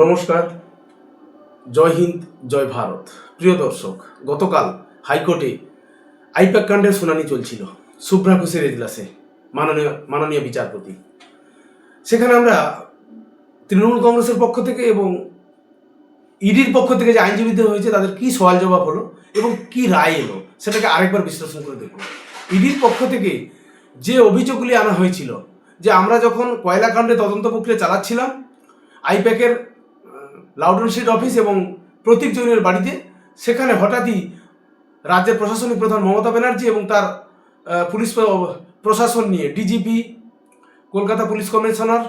নমস্কার। জয় হিন্দ, জয় ভারত। প্রিয় দর্শক, গতকাল হাইকোর্টে আইপ্যাক কাণ্ডের শুনানি চলছিল সুব্রা ঘোষের এজলাসে, মাননীয় মাননীয় বিচারপতি। সেখানে আমরা তৃণমূল কংগ্রেসের পক্ষ থেকে এবং ইডির পক্ষ থেকে যে আইনজীবীদের হয়েছে, তাদের কি সওয়াল জবাব হলো এবং কি রায় এলো, সেটাকে আরেকবার বিশ্লেষণ করে দেখব ইডির পক্ষ থেকে যে অভিযোগগুলি আনা হয়েছিল, যে আমরা যখন কয়লা কাণ্ডে তদন্ত প্রক্রিয়া চালাচ্ছিলাম, আইপ্যাকের লাউডন স্ট্রিট অফিস এবং প্রতীক জৈনের বাড়িতে। সেখানে হঠাৎই রাজ্যের প্রশাসনিক প্রধান মমতা ব্যানার্জি এবং তার পুলিশ প্রশাসন নিয়ে DGP, Kolkata police commissioner,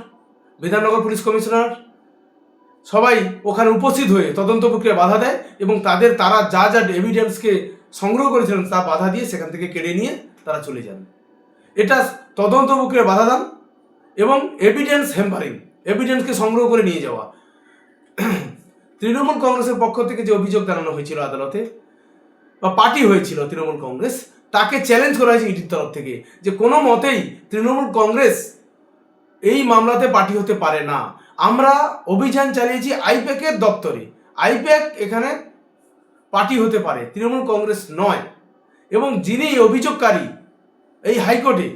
Bidhannagar police commissioner সবাই ওখানে উপস্থিত হয়ে তদন্ত প্রক্রিয়া বাধা দেয় এবং তাদের তারা যা যা এভিডেন্সকে সংগ্রহ করেছিলেন তা বাধা দিয়ে সেখান থেকে কেড়ে নিয়ে তারা চলে যান। এটা তদন্ত প্রক্রিয়া বাধা দান এবং এভিডেন্স হ্যাম্পারিং এভিডেন্সকে সংগ্রহ করে নিয়ে যাওয়া। তৃণমূল কংগ্রেসের পক্ষ থেকে যে অভিযোগ জানানো হয়েছিল আদালতে, বা পার্টি হয়েছিল তৃণমূল কংগ্রেস, তাকে চ্যালেঞ্জ করা হয়েছে ইডির তরফ থেকে যে কোনো মতেই তৃণমূল কংগ্রেস এই মামলাতে পার্টি হতে পারে না। আমরা অভিযান চালিয়েছি আইপ্যাকের দপ্তরে। আইপ্যাক এখানে পার্টি হতে পারে, তৃণমূল কংগ্রেস নয়। এবং যিনি অভিযোগকারী এই হাইকোর্টে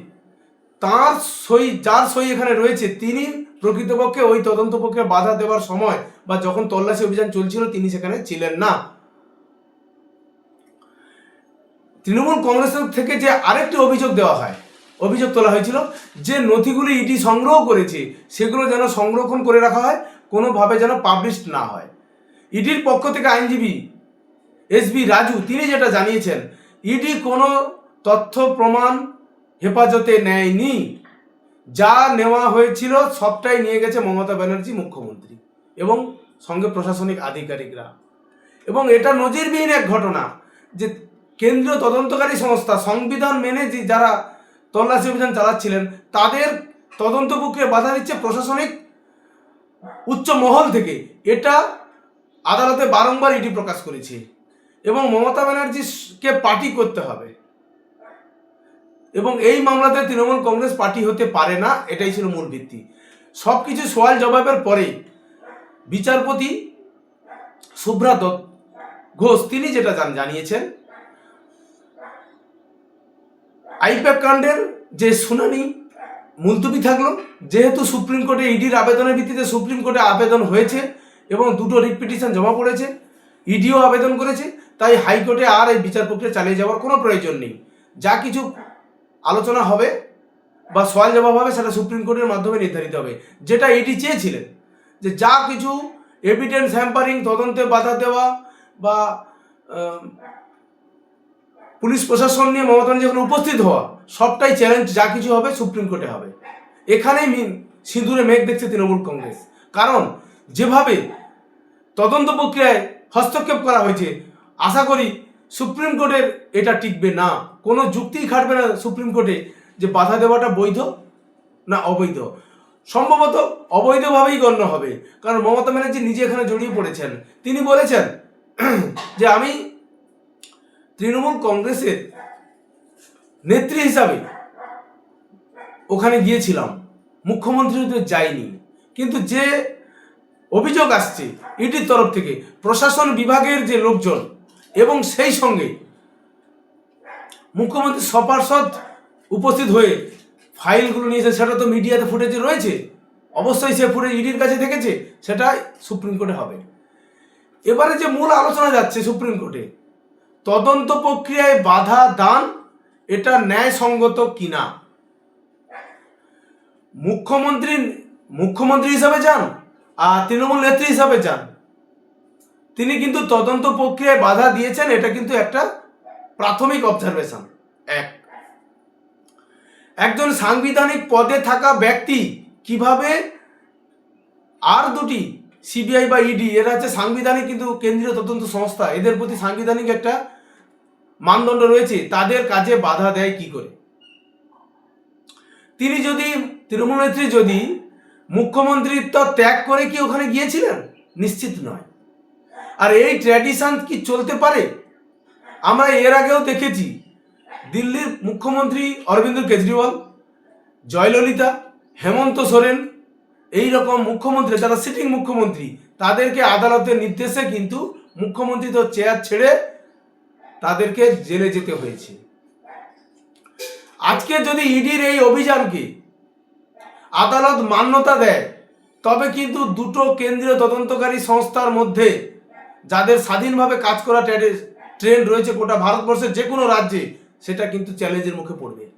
তার সই, যার সই এখানে রয়েছে, তিনি প্রকৃতপক্ষে ওই তদন্ত প্রক্রিয়া বাধা দেওয়ার সময় বা যখন তল্লাশি অভিযান চলছিল, তিনি সেখানে ছিলেন না। তৃণমূল কংগ্রেসের থেকে যে আরেকটি অভিযোগ দেওয়া হয়, অভিযোগ তোলা হয়েছিল যে নথিগুলি ইডি সংগ্রহ করেছে, সেগুলো যেন সংরক্ষণ করে রাখা হয়, কোনোভাবে যেন পাবলিশড না হয়। ইডির পক্ষ থেকে আইনজীবী এস বি রাজু, তিনি যেটা জানিয়েছেন, ইডি কোনো তথ্য, প্রমাণ হেফাজতে নেয়নি। যা নেওয়া হয়েছিল সবটাই নিয়ে গেছে মমতা ব্যানার্জি মুখ্যমন্ত্রী এবং সঙ্গে প্রশাসনিক আধিকারিকরা। এবং এটা নজিরবিহীন এক ঘটনা যে কেন্দ্রীয় তদন্তকারী সংস্থা সংবিধান মেনে যে যারা তল্লাশি অভিযান চালাচ্ছিলেন, তাদের তদন্ত প্রক্রিয়া বাধা দিচ্ছে প্রশাসনিক উচ্চ মহল থেকে। এটা আদালতে বারংবার ইডি প্রকাশ করেছে। এবং মমতা ব্যানার্জিকে পার্টি করতে হবে। এবং এই মামলাতে তৃণমূল কংগ্রেস পার্টি হতে পারে না, এটাই ছিল মূল ভিত্তি। সব কিছু সওয়াল জবাবের পরে বিচারপতি সুব্রত ঘোষ, তিনি যেটা জান- জানিয়েছেন, আইপ্যাক কাণ্ডের যে শুনানি মুলতুবি থাকল, যেহেতু সুপ্রিম কোর্টে ইডির আবেদনের ভিত্তিতে সুপ্রিম কোর্টে আবেদন হয়েছে এবং দুটো রিট পিটিশন জমা পড়েছে, ইডিও আবেদন করেছে, তাই হাইকোর্টে আর এই বিচার প্রক্রিয়া চালিয়ে যাওয়ার কোনো প্রয়োজন নেই। যা কিছু আলোচনা হবে বা সওয়াল জবাব হবে সেটা সুপ্রিম কোর্টের মাধ্যমে নির্ধারিত হবে। যেটা এটি চেয়েছিলেন যে যা কিছু এভিডেন্স হ্যাম্পারিং তদন্তে বাধা দেওয়া বা পুলিশ প্রশাসন নিয়ে মমতা যখন উপস্থিত হওয়া, সবটাই চ্যালেঞ্জ যা কিছু হবে সুপ্রিম কোর্টে হবে। এখানেই মিন সিঁদুরে মেঘ দেখছে তৃণমূল কংগ্রেস। কারণ যেভাবে তদন্ত প্রক্রিয়ায় হস্তক্ষেপ করা হয়েছে, আশা করি সুপ্রিম কোর্টের এটা টিকবে না। কোনো যুক্তিই খাটবে না সুপ্রিম কোর্টে যে বাধা দেওয়াটা বৈধ না অবৈধ। সম্ভবত অবৈধভাবেই গণ্য হবে। কারণ মমতা ব্যানার্জি নিজে এখানে জড়িয়ে পড়েছেন। তিনি বলেছেন যে আমি তৃণমূল কংগ্রেসের নেত্রী হিসাবে ওখানে গিয়েছিলাম। মুখ্যমন্ত্রী তো যায়নি। কিন্তু যে অভিযোগ আসছে, ইডির তরফ থেকে প্রশাসন বিভাগের যে লোকজন এবং সেই সঙ্গে মুখ্যমন্ত্রী সপার্ষদ উপস্থিত হয়ে ফাইলগুলো নিয়েছে, সেটা তো মিডিয়াতে ফুটেজ রয়েছে। অবশ্যই সে ফুটেজ ইডির কাছে থেকেছে, সেটাই সুপ্রিম কোর্টে হবে। এবারে যে মূল আলোচনা যাচ্ছে সুপ্রিম কোর্টে, তদন্ত প্রক্রিয়ায় বাধা দান, এটা ন্যায়সঙ্গত কিনা? মুখ্যমন্ত্রী মুখ্যমন্ত্রী হিসাবে যান আর তৃণমূল নেত্রী হিসাবে যান। তিনি কিন্তু তদন্ত প্রক্রিয়ায় বাধা দিয়েছেন, এটা কিন্তু একটা প্রাথমিক অবজারভেশন এক। একজন সাংবিধানিক পদে থাকা ব্যক্তি কীভাবে আর দুটি সিবিআই বা ইডি, এরা হচ্ছে সাংবিধানিক কিন্তু কেন্দ্রীয় তদন্ত সংস্থা, এদের প্রতি সাংবিধানিক একটা মানদণ্ড রয়েছে, তাদের কাজে বাধা দেয় কি করে? তিনি যদি, তৃণমূল নেত্রী যদি মুখ্যমন্ত্রীত্ব ত্যাগ করে কি ওখানে গিয়েছিলেন? নিশ্চিত নয়। আর এই ট্র্যাডিশন কি চলতে পারে? আমরা এর আগেও দেখেছি। দিল্লির মুখ্যমন্ত্রী অরবিন্দ কেজরিওয়াল, জয়ললিতা, হেমন্ত সোরেন, এই রকম মুখ্যমন্ত্রী, যারা সিটিং মুখ্যমন্ত্রী, তাদেরকে আদালতের নির্দেশে কিন্তু মুখ্যমন্ত্রী তো চেয়ার ছেড়ে তাদেরকে জেলে যেতে হয়েছে। আজকে যদি ইডির এই অভিযানকে আদালত মান্যতা দেয়, তবে কিন্তু দুটো কেন্দ্রীয় তদন্তকারী সংস্থার মধ্যে যাদের স্বাধীনভাবে কাজ করা ট্রেন্ড রয়েছে গোটা ভারতবর্ষের যে কোনো রাজ্যে, সেটা কিন্তু চ্যালেঞ্জের মুখে পড়বে।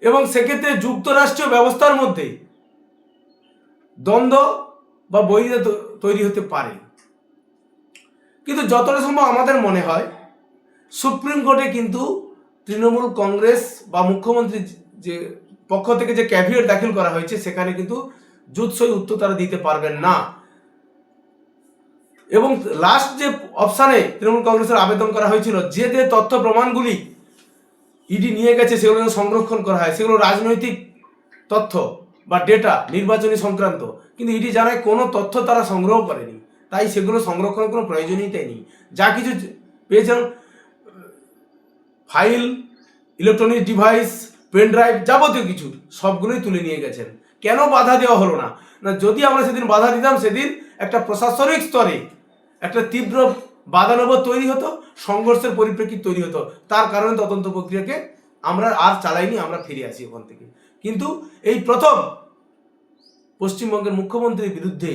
এবং সেক্ষেত্রে যুক্তরাষ্ট্রীয় ব্যবস্থার মধ্যে দ্বন্দ্ব বা বৈরিতা তো- তৈরি হতে পারে। কিন্তু যতটা সম্ভব আমাদের মনে হয়, সুপ্রিম কোর্টে কিন্তু তৃণমূল কংগ্রেস বা মুখ্যমন্ত্রী যে পক্ষ থেকে যে ক্যাভিয়েট দাখিল করা হয়েছে, সেখানে কিন্তু জুৎসই উত্তর তারা দিতে পারবেন না। এবং লাস্ট যে অপশানে তৃণমূল কংগ্রেসের আবেদন করা হয়েছিল, যে যে তথ্য প্রমাণগুলি ইডি নিয়ে গেছে, সেগুলো সংরক্ষণ করা হয়। সেগুলো রাজনৈতিক তথ্য বা ডেটা নির্বাচনী সংক্রান্ত। কিন্তু ইডি জানায় কোনো তথ্য তারা সংগ্রহ করেনি। তাই সেগুলো সংরক্ষণের কোনো প্রয়োজনীয়তাই নেই। যা কিছু পেয়েছেন file electronic device pen drive যাবতীয় কিছু, সবগুলোই তুলে নিয়ে গেছেন। কেন বাধা দেওয়া হলো না? না, যদি আমরা সেদিন বাধা দিতাম, সেদিন একটা প্রশাসনিক স্তরে একটা তীব্র বাধানবদ তৈরি হতো, সংঘর্ষের পরিপ্রেক্ষিত তৈরি হতো। তার কারণে তদন্ত প্রক্রিয়াকে আমরা আর চালাইনি, আমরা ফিরে আসি ওখান থেকে। কিন্তু এই প্রথম পশ্চিমবঙ্গের মুখ্যমন্ত্রীর বিরুদ্ধে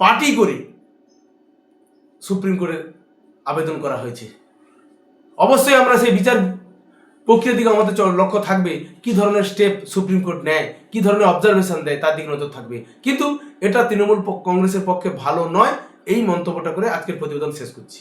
পার্টি করে সুপ্রিম কোর্টে আবেদন করা হয়েছে। অবশ্যই আমরা সেই বিচার প্রক্রিয়ার দিকে আমাদের লক্ষ্য থাকবে, কি ধরনের স্টেপ সুপ্রিম কোর্ট নেয়, কি ধরনের অবজারভেশন দেয়, তার দিকে নজর থাকবে। কিন্তু এটা তৃণমূল কংগ্রেসের পক্ষে ভালো নয় এই মন্তব্যটা করে আজকের প্রতিবেদন শেষ করছি।